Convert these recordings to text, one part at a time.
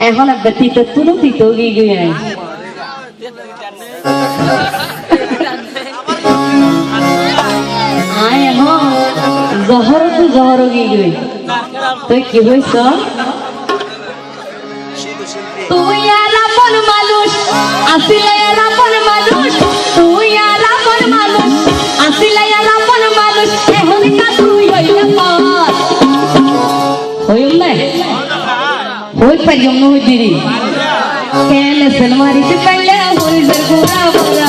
এখন ব্যতীত তুলো দিত গিয়ে জহর তো জহর গিয়ে তুই কি হয়েছ? তুই মানুষ, আসিলে আর আপন ಹೋಲ್ಪಲ್ಯ ಮುಗಿದಿರಿ ಕೇಳ ಸಲ್ಮಾರಿಸಿ ಪಳ್ಳ ಹೋಲ್ ಬರ್ಬೋರಾ ಬೋರಾ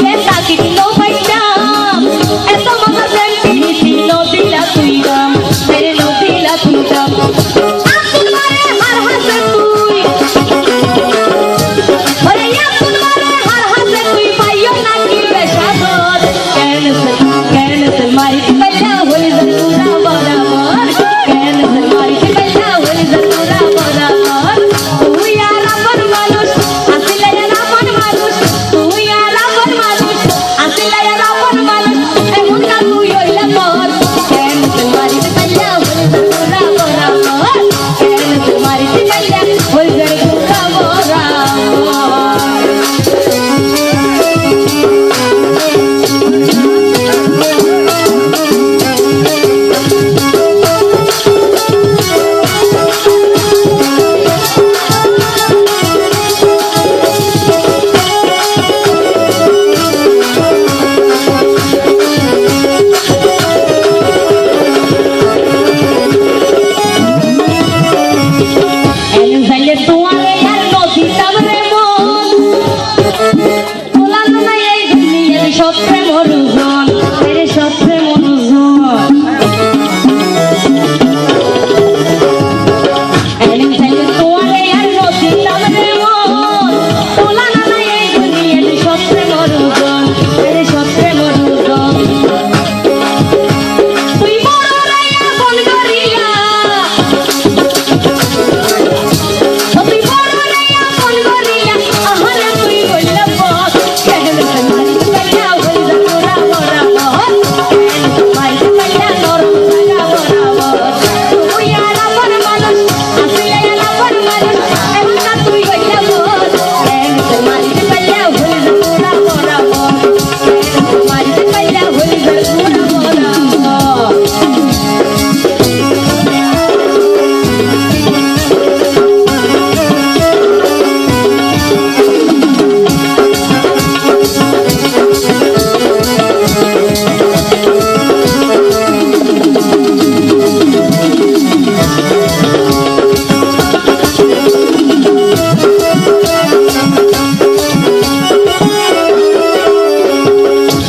Yeah.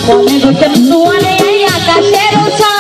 মনের তেন্দুয়ালে আকাশের উচা